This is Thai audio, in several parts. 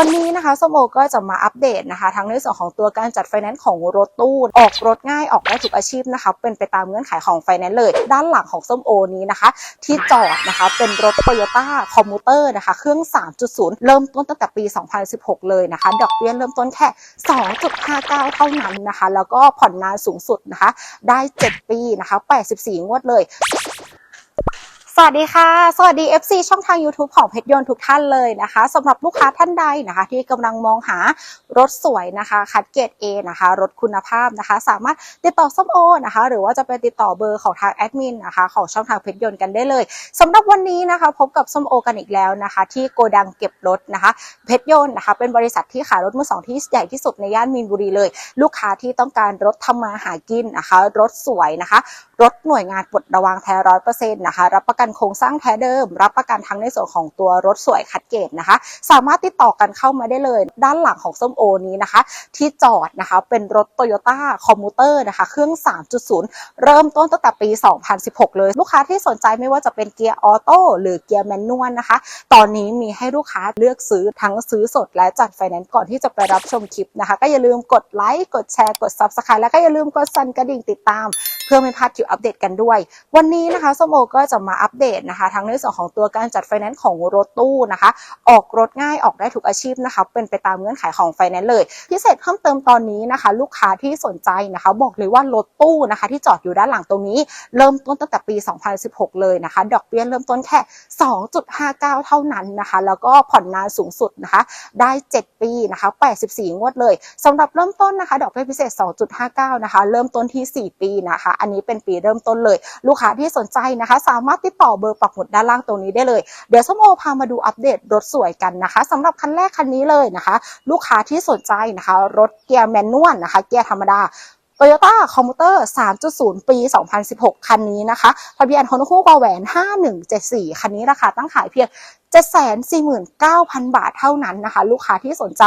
วันนี้นะคะสมโอก็จะมาอัปเดตนะคะ ทั้งในส่วนของตัวการจัดไฟแนนซ์ของรถตู้ ออกรถง่ายออกได้ทุกอาชีพนะคะเป็นไปตามเงื่อนไขของไฟแนนซ์เลย ด้านหลังของส้มโอนี้นะคะ ที่จอดนะคะเป็นรถ Toyota c o m m u t e r นะคะ เครื่อง 3.0 เริ่มต้นตั้งแต่ปี 2016 เลยนะคะ ดอกเบี้ยเริ่มต้นแค่ 2.59 เท่านั้นนะคะ แล้วก็ผ่อนนานสูงสุดนะคะ ได้ 7 ปีนะคะ 84 งวดเลย สวัสดีค่ะ สวัสดี FC ช่องทาง YouTube ของเพชรยนต์ทุกท่านเลยนะคะสำหรับลูกค้าท่านใดนะคะ ที่กำลังมองหารถสวยนะคะคัดเกรด A นะคะ รถคุณภาพนะคะ สามารถติดต่อส้มโอนะคะ หรือว่าจะไปติดต่อเบอร์ของทางแอดมินนะคะของช่องทางเพชรยนต์กันได้เลยสำหรับวันนี้นะคะพบกับส้มโอกันอีกแล้วนะคะ ที่โกดังเก็บรถนะคะ เพชรยนต์นะคะ เป็นบริษัทที่ขายรถมือสองที่ใหญ่ที่สุดในย่านมีนบุรีเลย ลูกค้าที่ต้องการรถทำมาหากินนะคะ รถสวยนะคะ รถหน่วยงานปลดระวางแท้ร้อยเปอร์เซ็นต์นะคะรับประกันโครงสร้างแท้เดิม รับประกันทั้งในส่วนของตัวรถสวยคัดเกรดนะคะ สามารถติดต่อกันเข้ามาได้เลย ด้านหลังของส้มโอนี้นะคะ ที่จอดนะคะเป็นรถ Toyota c o m m u t e r นะคะ เครื่อง 3.0 เริ่มต้นตั้งแต่ปี 2016 เลย ลูกค้าที่สนใจไม่ว่าจะเป็นเกียร์ออโต้หรือเกียร์แมนนวลนะคะ ตอนนี้มีให้ลูกค้าเลือกซื้อทั้งซื้อสดและจัดไฟแนนซ์ก่อนที่จะไปรับชมคลิปนะคะ ก็อย่าลืมกดไลค์กดแชร์กด Subscribe แล้วก็อย่าลืมกดสั่นกระดิ่งติดตาม เพื่อไม่พลาดคลิปอัปเดตกันด้วย วันนี้นะคะส้มโอก็จะมาอัปเดตนะคะ ทั้งในส่วนของตัวการจัดไฟแนนซ์ของรถตู้นะคะ ออกรถง่ายออกได้ทุกอาชีพนะคะ เป็นไปตามเงื่อนไขของไฟแนนซ์เลย พิเศษเพิ่มเติมตอนนี้นะคะ ลูกค้าที่สนใจนะคะ บอกเลยว่ารถตู้นะคะ ที่จอดอยู่ด้านหลังตรงนี้ เริ่มต้นตั้งแต่ปี 2016 เลยนะคะ ดอกเบี้ยเริ่มต้นแค่ 2.59 เท่านั้นนะคะ แล้วก็ผ่อนนานสูงสุดนะคะ ได้ 7 ปีนะคะ 84 งวดเลยสำหรับเริ่มต้นนะคะ ดอกเบี้ยพิเศษ 2.59 นะคะ เริ่มต้นที่ 4 ปีนะคะอันนี้เป็นปีเริ่มต้นเลย ลูกค้าที่สนใจนะคะ สามารถติดต่อเบอร์ปักหมุดด้านล่างตรงนี้ได้เลย เดี๋ยวส้มโอพามาดูอัปเดตรถสวยกันนะคะสำหรับคันแรกคันนี้เลยนะคะ ลูกค้าที่สนใจนะคะ รถเกียร์แมนนวลนะคะ เกียร์ธรรมดา Toyota c o m m u t e r 3.0 ปี 2016 คันนี้นะคะ ทะเบียนฮอนคูกอแหวน 5174 คันนี้ราคาตั้งขายเพียง749,000 บาทเท่านั้นนะคะ ลูกค้าที่สนใจ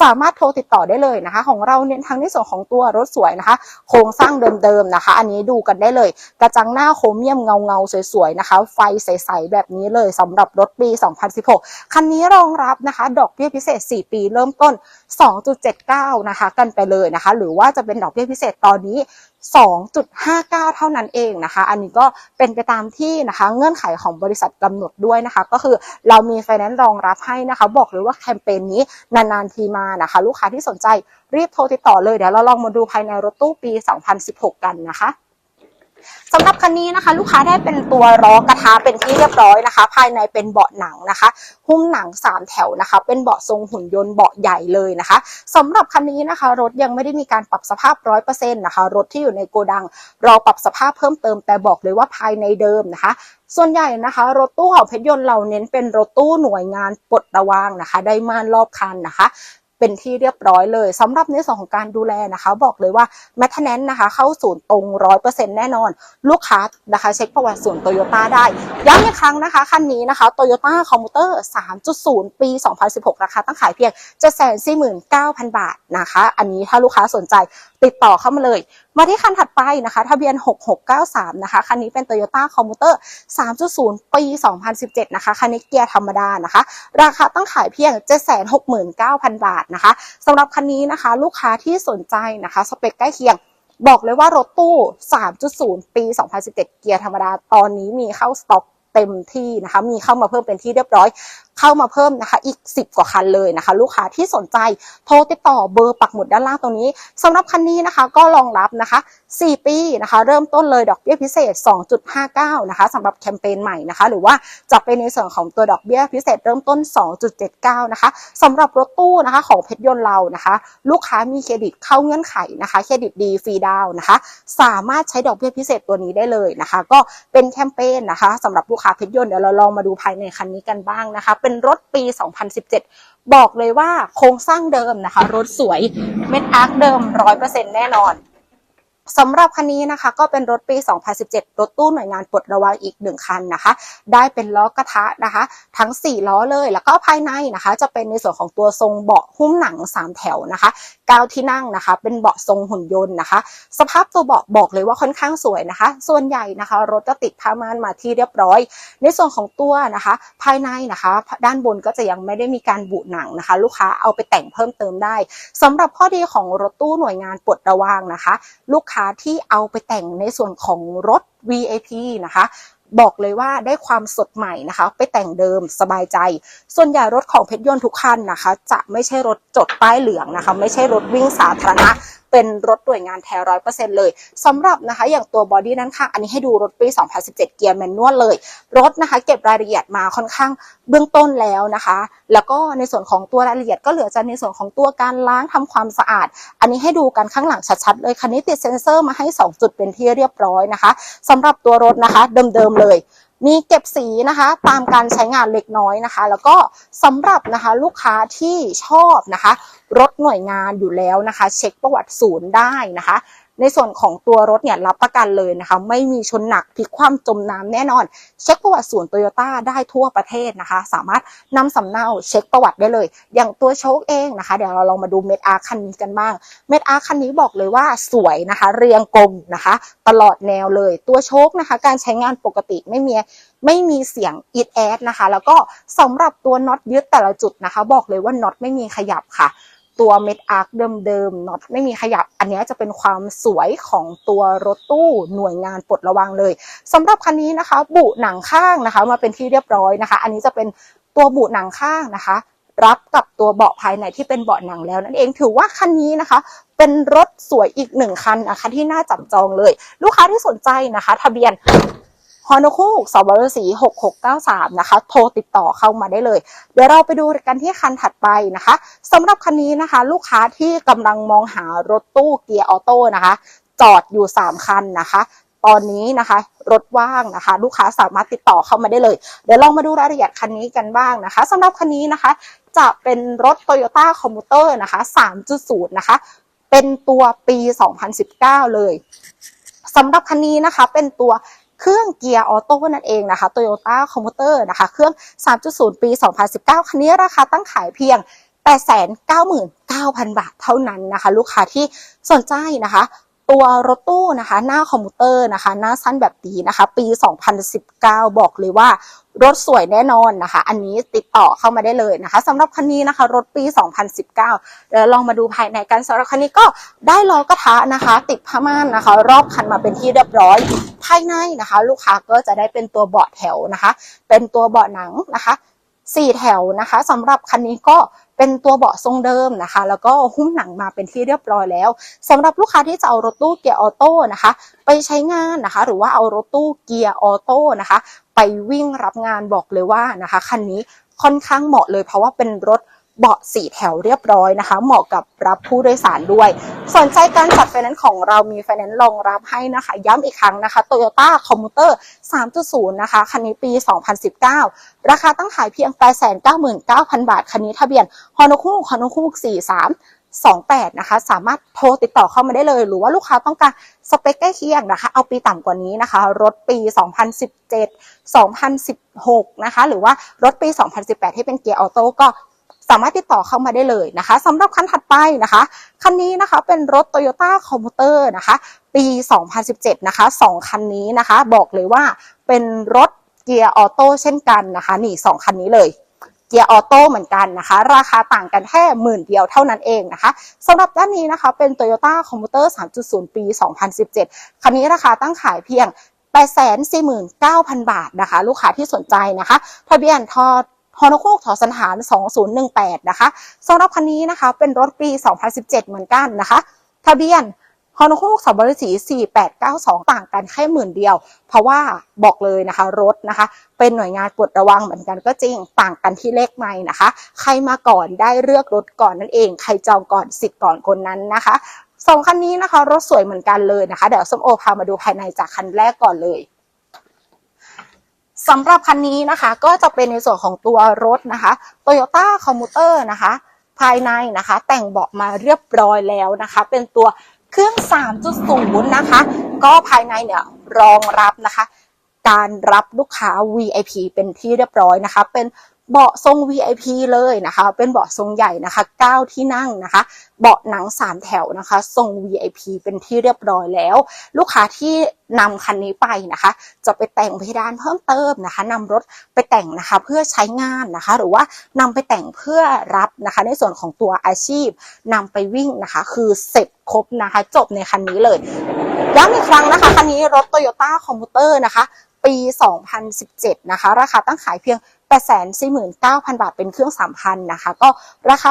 สามารถโทรติดต่อได้เลยนะคะ ของเราเน้นทั้งในส่วนของตัวรถสวยนะคะ โครงสร้างเดิมๆนะคะ อันนี้ดูกันได้เลย กระจังหน้าโครเมียมเงาๆสวยๆนะคะ ไฟใสๆแบบนี้เลยสำหรับรถปี 2016 คันนี้รองรับนะคะ ดอกเบี้ยพิเศษ 4 ปีเริ่มต้น 2.79 นะคะ กันไปเลยนะคะ หรือว่าจะเป็นดอกเบี้ยพิเศษตอนนี้ 2.59 เท่านั้นเองนะคะ อันนี้ก็เป็นไปตามที่นะคะเงื่อนไขของบริษัทกำหนดด้วยนะคะ ก็คือเรามีไฟแนนซ์รองรับให้นะคะ บอกเลยว่าแคมเปญนี้นานๆทีมานะคะ ลูกค้าที่สนใจรีบโทรติดต่อเลยเดี๋ยวเราลองมาดูภายในรถตู้ปี 2016 กันนะคะ สำหรับคันนี้นะคะ ลูกค้าได้เป็นตัวล้อกระทะเป็นที่เรียบร้อยนะคะ ภายในเป็นเบาะหนังนะคะ หุ้มหนัง 3 แถวนะคะ เป็นเบาะทรงหุ่นยนต์เบาะใหญ่เลยนะคะสำหรับคันนี้นะคะ รถยังไม่ได้มีการปรับสภาพ100%นะคะ รถที่อยู่ในโกดังรอปรับสภาพเพิ่มเติมแต่บอกเลยว่าภายในเดิมนะคะส่วนใหญ่นะคะ รถตู้ของเพชรยนต์เราเน้นเป็นรถตู้หน่วยงานปลดระวางนะคะ ได้ม่านรอบคันนะคะ เป็นที่เรียบร้อยเลยสำหรับในส่วนของการดูแลนะคะ บอกเลยว่าแมทแนนนะคะ เข้าศูนย์ตรงร้อยเปอร์เซ็นต์แน่นอน ลูกค้านะคะ เช็คประวัติส่วนโตโยต้าได้ย้ำอีกครั้งนะคะคันนี้นะคะ Toyota c o m m u t e r 3.0ปี2016ราคาตั้งขายเพียงจะแสนสี่หมื่นเก้าพันบาทนะคะ อันนี้ถ้าลูกค้าสนใจติดต่อเข้ามาเลย มาที่คันถัดไปนะคะ ทะเบียน 6693 นะคะ คันนี้เป็น Toyota c o m m u t e r 3.0 ปี 2017 นะคะ คันนี้เกียร์ธรรมดานะคะ ราคาตั้งขายเพียง 769,000 บาทนะคะสำหรับคันนี้นะคะ ลูกค้าที่สนใจนะคะ สเปคใกล้เคียงบอกเลยว่ารถตู้ 3.0 ปี 2017 เกียร์ธรรมดา ตอนนี้มีเข้าสต็อกเต็มที่นะคะ มีเข้ามาเพิ่มเป็นที่เรียบร้อย เข้ามาเพิ่มนะคะ อีก 10 กว่าคันเลยนะคะ ลูกค้าที่สนใจโทรติดต่อเบอร์ปักหมุดด้านล่างตรงนี้สำหรับคันนี้นะคะก็รองรับนะคะ 4 ปีนะคะ เริ่มต้นเลยดอกเบี้ยพิเศษ 2.59 นะคะสำหรับแคมเปญใหม่นะคะ หรือว่าจะเป็นในส่วนของตัวดอกเบี้ยพิเศษเริ่มต้น 2.79 นะคะสำหรับรถตู้นะคะของเพชรยนต์เรานะคะ ลูกค้ามีเครดิตเข้าเงื่อนไขนะคะเครดิตดีฟรีดาวน์นะคะ สามารถใช้ดอกเบี้ยพิเศษตัวนี้ได้เลยนะคะ ก็เป็นแคมเปญนะคะสำหรับลูกค้าเพชรยนต์เดี๋ยวเราลองมาดูภายในคันนี้กันบ้างนะคะเป็นรถปี 2017 บอกเลยว่าโครงสร้างเดิมนะคะ รถสวยเม็ดอาร์คเดิม 100%แน่นอน สำหรับคันนี้นะคะก็เป็นรถปี 2017 รถตู้หน่วยงานปลดระวางอีกหนึ่งคันนะคะ ได้เป็นล้อกระทะนะคะ ทั้ง 4 ล้อเลย แล้วก็ภายในนะคะ จะเป็นในส่วนของตัวทรงเบาะหุ้มหนัง 3 แถวนะคะ9ที่นั่งนะคะ เป็นเบาะทรงหุ่นยนต์นะคะ สภาพตัวเบาะบอกเลยว่าค่อนข้างสวยนะคะ ส่วนใหญ่นะคะ รถจะติดผ้าม่านมาที่เรียบร้อย ในส่วนของตัวนะคะ ภายในนะคะ ด้านบนก็จะยังไม่ได้มีการบุหนังนะคะ ลูกค้าเอาไปแต่งเพิ่มเติมได้สำหรับข้อดีของรถตู้หน่วยงานปลดระวางนะคะ ลูกค้าที่เอาไปแต่งในส่วนของรถ VIP นะคะบอกเลยว่าได้ความสดใหม่นะคะ ไปแต่งเดิมสบายใจ ส่วนใหญ่รถของเพชรยนต์ทุกคันนะคะ จะไม่ใช่รถจดป้ายเหลืองนะคะ ไม่ใช่รถวิ่งสาธารณะเป็นรถหน่วยงานแท้ร้อยเปอร์เซ็นต์เลยสำหรับนะคะอย่างตัวบอดี้นั้นค่ะ อันนี้ให้ดูรถปี 2017 เกียร์แมนนวลเลย รถนะคะ เก็บรายละเอียดมาค่อนข้างเบื้องต้นแล้วนะคะ แล้วก็ในส่วนของตัวรายละเอียดก็เหลือจะในส่วนของตัวการล้างทำความสะอาด อันนี้ให้ดูกันข้างหลังชัดๆเลยคันนี้ติดเซ็นเซอร์มาให้ 2 จุดเป็นที่เรียบร้อยนะคะสำหรับตัวรถนะคะเดิมๆเลย มีเก็บสีนะคะตามการใช้งานเล็กน้อยนะคะ แล้วก็สำหรับนะคะลูกค้าที่ชอบนะคะ รถหน่วยงานอยู่แล้วนะคะ เช็คประวัติศูนย์ได้นะคะ ในส่วนของตัวรถเนี่ยรับประกันเลยนะคะ ไม่มีชนหนักพลิกคว่ำจมน้ำแน่นอน เช็คประวัติศูนโตโยต้าได้ทั่วประเทศนะคะ สามารถนำสำเนาเช็คประวัติได้เลย อย่างตัวโชคเองนะคะ เดี๋ยวเราลองมาดูเมดอาร์คันนี้กันบ้าง เมดอาร์คันนี้บอกเลยว่าสวยนะคะ เรียงกลมนะคะ ตลอดแนวเลย ตัวโชคนะคะ การใช้งานปกติไม่มีไม่มีเสียงอีดแอดนะคะ แล้วก็สำหรับตัวน็อตยึดแต่ละจุดนะคะ บอกเลยว่าน็อตไม่มีขยับค่ะ ตัวเม็ดอาร์คเดิมๆน็อตไม่มีขยับ อันนี้จะเป็นความสวยของตัวรถตู้หน่วยงานปลดระวังเลยสำหรับคันนี้นะคะ บุหนังข้างนะคะ มาเป็นที่เรียบร้อยนะคะ อันนี้จะเป็นตัวบุหนังข้างนะคะ รับกับตัวเบาะภายในที่เป็นเบาะหนังแล้วนั่นเองถือว่าคันนี้นะคะเป็นรถสวยอีกหนึ่งคันนะคะที่น่าจับจองเลย ลูกค้าที่สนใจนะคะ ทะเบียน ฮอนคูกสบรสี6693นะคะ โทรติดต่อเข้ามาได้เลย เดี๋ยวเราไปดูกันที่คันถัดไปนะคะสำหรับคันนี้นะคะ ลูกค้าที่กำลังมองหารถตู้เกียร์ออโต้นะคะ จอดอยู่ 3 คันนะคะตอนนี้นะคะรถว่างนะคะ ลูกค้าสามารถติดต่อเข้ามาได้เลย เดี๋ยวลองมาดูรายละเอียดคันนี้กันบ้างนะคะสำหรับคันนี้นะคะ จะเป็นรถ Toyota Commuter นะคะ 3.0 นะคะ เป็นตัวปี 2019 เลยสำหรับคันนี้นะคะเป็นตัว เครื่องเกียร์ออโต้นั่นเองนะคะ Toyota Commuter นะคะ เครื่อง 3.0 ปี 2019 คันนี้ราคาตั้งขายเพียง 899,000 บาทเท่านั้นนะคะ ลูกค้าที่สนใจนะคะตัวรถตู้นะคะหน้าคอมพิวเตอร์นะคะหน้าสั้นแบบนี้นะคะ ปี 2019 บอกเลยว่ารถสวยแน่นอนนะคะ อันนี้ติดต่อเข้ามาได้เลยนะคะสำหรับคันนี้นะคะ รถปี 2019 เดี๋ยวลองมาดูภายในกันสำหรับคันนี้ก็ได้ล้อกระทะนะคะ ติดผ้าม่านนะคะ รอบคันมาเป็นที่เรียบร้อย ภายในนะคะ ลูกค้าก็จะได้เป็นตัวเบาะแถวนะคะ เป็นตัวเบาะหนังนะคะสี่แถวนะคะสำหรับคันนี้ก็เป็นตัวเบาะทรงเดิมนะคะ แล้วก็หุ้มหนังมาเป็นที่เรียบร้อยแล้วสำหรับลูกค้าที่จะเอารถตู้เกียร์ออโต้นะคะ ไปใช้งานนะคะ หรือว่าเอารถตู้เกียร์ออโต้นะคะ ไปวิ่งรับงานบอกเลยว่านะคะคันนี้ค่อนข้างเหมาะเลยเพราะว่าเป็นรถ เบาะสี่แถวเรียบร้อยนะคะ เหมาะกับรับผู้โดยสารด้วย สนใจการจัดไฟแนนซ์ของเรามีไฟแนนซ์รองรับให้นะคะ ย้ำอีกครั้งนะคะ Toyota Commuter 3.0 นะคะ คันนี้ปี 2019 ราคาตั้งขายเพียง 899,000 บาท คันนี้ทะเบียนฮอนคูกฮอนคูก43 28 นะคะ สามารถโทรติดต่อเข้ามาได้เลย หรือว่าลูกค้าต้องการสเปคใกล้เคียงนะคะ เอาปีต่ำกว่านี้นะคะ รถปี 2017 2016 นะคะ หรือว่ารถปี 2018 ที่เป็นเกียร์ออโต้ก็ สามารถติดต่อเข้ามาได้เลยนะคะสำหรับคันถัดไปนะคะ คันนี้นะคะเป็นรถ Toyota Commuter นะคะ ปี 2017 นะคะสองคันนี้นะคะ บอกเลยว่าเป็นรถเกียร์ออโต้เช่นกันนะคะ นี่สองคันนี้เลยเกียร์ออโต้เหมือนกันนะคะ ราคาต่างกันแค่หมื่นเดียวเท่านั้นเองนะคะสำหรับด้านนี้นะคะเป็น Toyota Commuter 3.0 ปี 2017 คันนี้ราคาตั้งขายเพียง 849,000 บาทนะคะ ลูกค้าที่สนใจนะคะ ทะเบียนทอ ฮอนคูกถอสันฐาน2018 นะคะสำหรับคันนี้นะคะ เป็นรถปี 2017 เหมือนกันนะคะ ทะเบียนฮอนคูกสบริสี4892 ต่างกันแค่หมื่นเดียว เพราะว่าบอกเลยนะคะ รถนะคะ เป็นหน่วยงานปลดระวังเหมือนกันก็จริง ต่างกันที่เลขไม้นะคะ ใครมาก่อนได้เลือกรถก่อนนั่นเอง ใครจองก่อนสิทธิ์ก่อนคนนั้นนะคะสองคันนี้นะคะ รถสวยเหมือนกันเลยนะคะ เดี๋ยวส้มโอพามาดูภายในจากคันแรกก่อนเลย สำหรับคันนี้นะคะก็จะเป็นในส่วนของตัวรถนะคะ Toyota Commuter นะคะ ภายในนะคะแต่งเบาะมาเรียบร้อยแล้วนะคะ เป็นตัวเครื่อง 3.0 นะคะ ก็ภายในเนี่ยรองรับนะคะ การรับลูกค้า VIP เป็นที่เรียบร้อยนะคะ เป็น เบาะทรง VIP เลยนะคะ เป็นเบาะทรงใหญ่นะคะ 9 ที่นั่งนะคะ เบาะหนัง 3 แถวนะคะ ทรง VIP เป็นที่เรียบร้อยแล้ว ลูกค้าที่นำคันนี้ไปนะคะ จะไปแต่งเพดานเพิ่มเติมนะคะนำรถไปแต่งนะคะเพื่อใช้งานนะคะ หรือว่านำไปแต่งเพื่อรับนะคะ ในส่วนของตัวอาชีพนำไปวิ่งนะคะ คือเสร็จครบนะคะ จบในคันนี้เลยย้ำอีกครั้งนะคะคันนี้รถ Toyota Commuter นะคะ ปี 2017 นะคะ ราคาตั้งขายเพียง 849,000 บาทเป็นเครื่อง 3,000 นะคะ ก็ราคา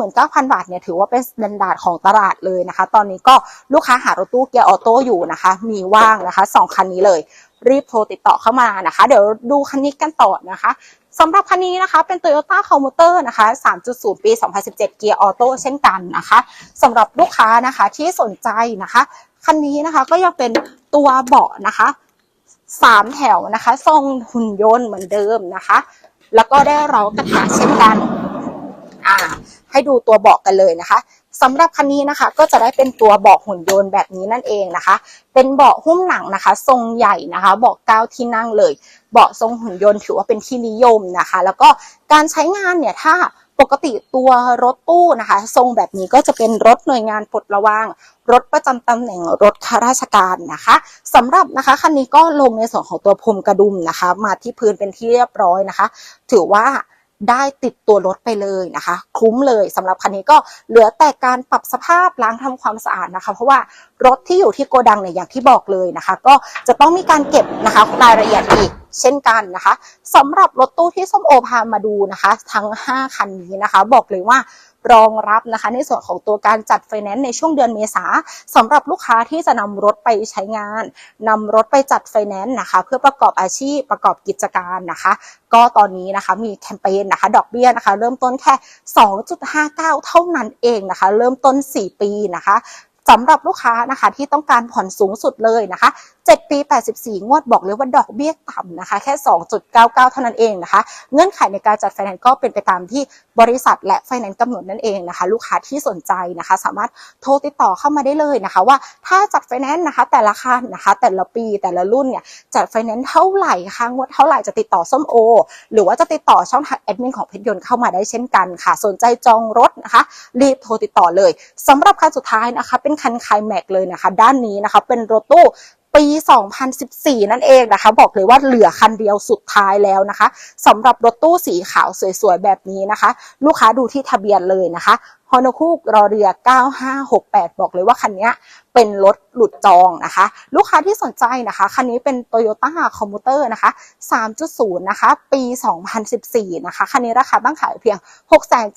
849,000บาทเนี่ยถือว่าเป็นสแตนดาดของตลาดเลยนะคะ ตอนนี้ก็ลูกค้าหารถตู้เกียร์ออโต้อยู่นะคะ มีว่างนะคะ 2 คันนี้เลย รีบโทรติดต่อเข้ามานะคะ เดี๋ยวดูคันนี้กันต่อนะคะสำหรับคันนี้นะคะเป็น Toyota Commuter นะคะ 3.0 ปี 2017 เกียร์ออโต้เช่นกันนะคะสำหรับลูกค้านะคะที่สนใจนะคะ คันนี้นะคะก็ยังเป็นตัวเบาะนะคะ สามแถวนะคะ ทรงหุ่นยนต์เหมือนเดิมนะคะ แล้วก็ได้ร้องกระถาเช่นกันอ่าให้ดูตัวเบาะกันเลยนะคะสำหรับคันนี้นะคะ ก็จะได้เป็นตัวเบาะหุ่นยนต์แบบนี้นั่นเองนะคะ เป็นเบาะหุ้มหนังนะคะ ทรงใหญ่นะคะเบาะเก้าที่นั่งเลย เบาะทรงหุ่นยนต์ถือว่าเป็นที่นิยมนะคะ แล้วก็การใช้งานเนี่ยถ้า ปกติตัวรถตู้นะคะ ทรงแบบนี้ก็จะเป็นรถหน่วยงานปลดระวาง รถประจำตำแหน่งรถข้าราชการนะคะสำหรับนะคะคันนี้ก็ลงในส่วนของตัวพรมกระดุมนะคะ มาที่พื้นเป็นที่เรียบร้อยนะคะ ถือว่า ได้ติดตัวรถไปเลยนะคะ คุ้มเลยสำหรับคันนี้ก็เหลือแต่การปรับสภาพล้างทำความสะอาดนะคะ เพราะว่ารถที่อยู่ที่โกดังเนี่ยอย่างที่บอกเลยนะคะ ก็จะต้องมีการเก็บนะคะรายละเอียดอีกเช่นกันนะคะสำหรับรถตู้ที่ส้มโอพามาดูนะคะ ทั้ง 5 คันนี้นะคะ บอกเลยว่า รองรับนะคะ ในส่วนของตัวการจัดไฟแนนซ์ในช่วงเดือนเมษาสำหรับลูกค้าที่จะนำรถไปใช้งานนำรถไปจัดไฟแนนซ์นะคะ เพื่อประกอบอาชีพประกอบกิจการนะคะ ก็ตอนนี้นะคะมีแคมเปญนะคะ ดอกเบี้ยนะคะ เริ่มต้นแค่ 2.59 เท่านั้นเองนะคะ เริ่มต้น 4 ปีนะคะสำหรับลูกค้านะคะที่ต้องการผ่อนสูงสุดเลยนะคะ 7 ปี 84 งวดบอกเลยว่าดอกเบี้ยต่ำนะคะ แค่ 2.99 เท่านั้นเองนะคะ เงื่อนไขในการจัดไฟแนนซ์ก็เป็นไปตามที่บริษัทและไฟแนนซ์กำหนดนั่นเองนะคะ ลูกค้าที่สนใจนะคะ สามารถโทรติดต่อเข้ามาได้เลยนะคะ ว่าถ้าจัดไฟแนนซ์นะคะ แต่ละคันนะคะ แต่ละปีแต่ละรุ่นเนี่ยจัดไฟแนนซ์เท่าไหร่คะงวดเท่าไหร่จะติดต่อส้มโอ หรือว่าจะติดต่อช่องทางแอดมินของเพชรยนต์เข้ามาได้เช่นกันค่ะ สนใจจองรถนะคะ รีบโทรติดต่อเลยสำหรับคันสุดท้ายนะคะ เป็นคันไคแม็กเลยนะคะ ด้านนี้นะคะ เป็นรถตู้ ปี 2014 นั่นเองนะคะ บอกเลยว่าเหลือคันเดียวสุดท้ายแล้วนะคะสำหรับรถตู้สีขาวสวยๆ แบบนี้นะคะ ลูกค้าดูที่ทะเบียนเลยนะคะฮอนคูกรอเรือ 9568 บอกเลยว่าคันนี้เป็นรถหลุดจองนะคะ ลูกค้าที่สนใจนะคะ คันนี้เป็น Toyota Commuter นะคะ 3.0 นะคะ ปี 2014 นะคะ คันนี้ราคาตั้งขายเพียง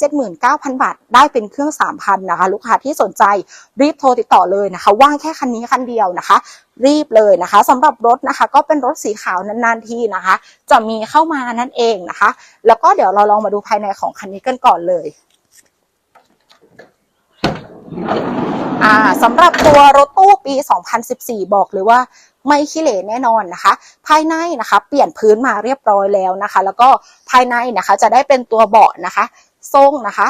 679,000 บาท ได้เป็นเครื่อง 3,000 นะคะ ลูกค้าที่สนใจรีบโทรติดต่อเลยนะคะ ว่างแค่คันนี้คันเดียวนะคะ รีบเลยนะคะสำหรับรถนะคะ ก็เป็นรถสีขาวนานๆทีนะคะ จะมีเข้ามานั่นเองนะคะ แล้วก็เดี๋ยวเราลองมาดูภายในของคันนี้กันก่อนเลย อ่าสำหรับตัวรถตู้ปี 2014 บอกเลยว่าไม่ขี้เหร่แน่นอนนะคะ ภายในนะคะเปลี่ยนพื้นมาเรียบร้อยแล้วนะคะ แล้วก็ภายในนะคะจะได้เป็นตัวเบาะนะคะ ทรงนะคะ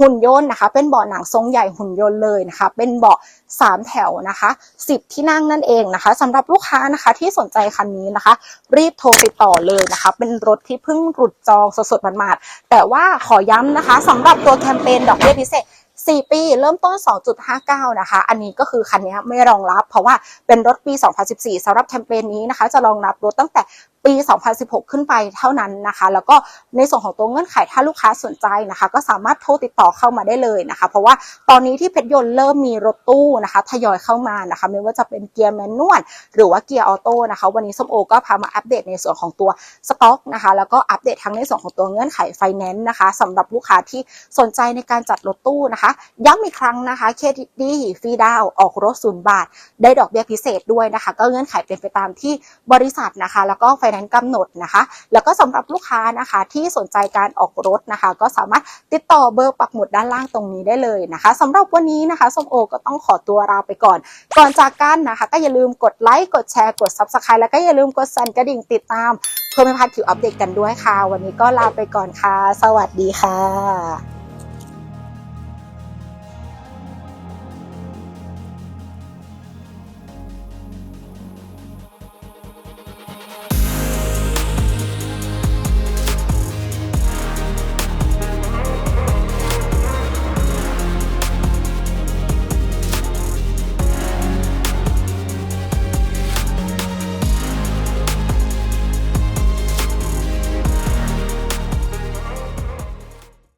หุ่นยนต์นะคะ เป็นเบาะหนังทรงใหญ่หุ่นยนต์เลยนะคะ เป็นเบาะสามแถวนะคะสิบที่นั่งนั่นเองนะคะสำหรับลูกค้านะคะที่สนใจคันนี้นะคะ รีบโทรติดต่อเลยนะคะ เป็นรถที่เพิ่งหลุดจองสดๆหมาดแต่ว่าขอย้ำนะคะสำหรับตัวแคมเปญดอกเบี้ยพิเศษ 4 ปีเริ่มต้น 2.59 นะคะ อันนี้ก็คือคันนี้ไม่รองรับ เพราะว่าเป็นรถปี 2014สำหรับแคมเปญนี้นะคะ จะรองรับรถตั้งแต่ ปี 2016 ขึ้นไปเท่านั้นนะคะ แล้วก็ในส่วนของตัวเงื่อนไขถ้าลูกค้าสนใจนะคะ ก็สามารถโทรติดต่อเข้ามาได้เลยนะคะ เพราะว่าตอนนี้ที่เพชรยนต์เริ่มมีรถตู้นะคะทยอยเข้ามานะคะ ไม่ว่าจะเป็นเกียร์แมนนวลหรือว่าเกียร์ออโต้นะคะ วันนี้ส้มโอก็พามาอัปเดตในส่วนของตัวสต็อกนะคะ แล้วก็อัปเดตทั้งในส่วนของตัวเงื่อนไขไฟแนนซ์นะคะสำหรับลูกค้าที่สนใจในการจัดรถตู้นะคะย้ำอีกครั้งนะคะเครดิตดีฟรีดาวออกรถศูนย์บาท ได้ดอกเบี้ยพิเศษด้วยนะคะ ก็เงื่อนไขเป็นไปตามที่บริษัทนะคะ แล้วก็ไฟแนนซ์กำหนดนะคะ แล้วก็สำหรับลูกค้านะคะที่สนใจการออกรถนะคะ ก็สามารถติดต่อเบอร์ปักหมุดด้านล่างตรงนี้ได้เลยนะคะสำหรับวันนี้นะคะส้มโอก็ต้องขอตัวลาไปก่อน ก่อนจากกันนะคะ ก็อย่าลืมกดไลค์กดแชร์กด Subscribe แล้วก็อย่าลืมกดสั่นกระดิ่งติดตามเพื่อไม่พลาดข่าวอัปเดตกันด้วยค่ะ วันนี้ก็ลาไปก่อนค่ะ สวัสดีค่ะ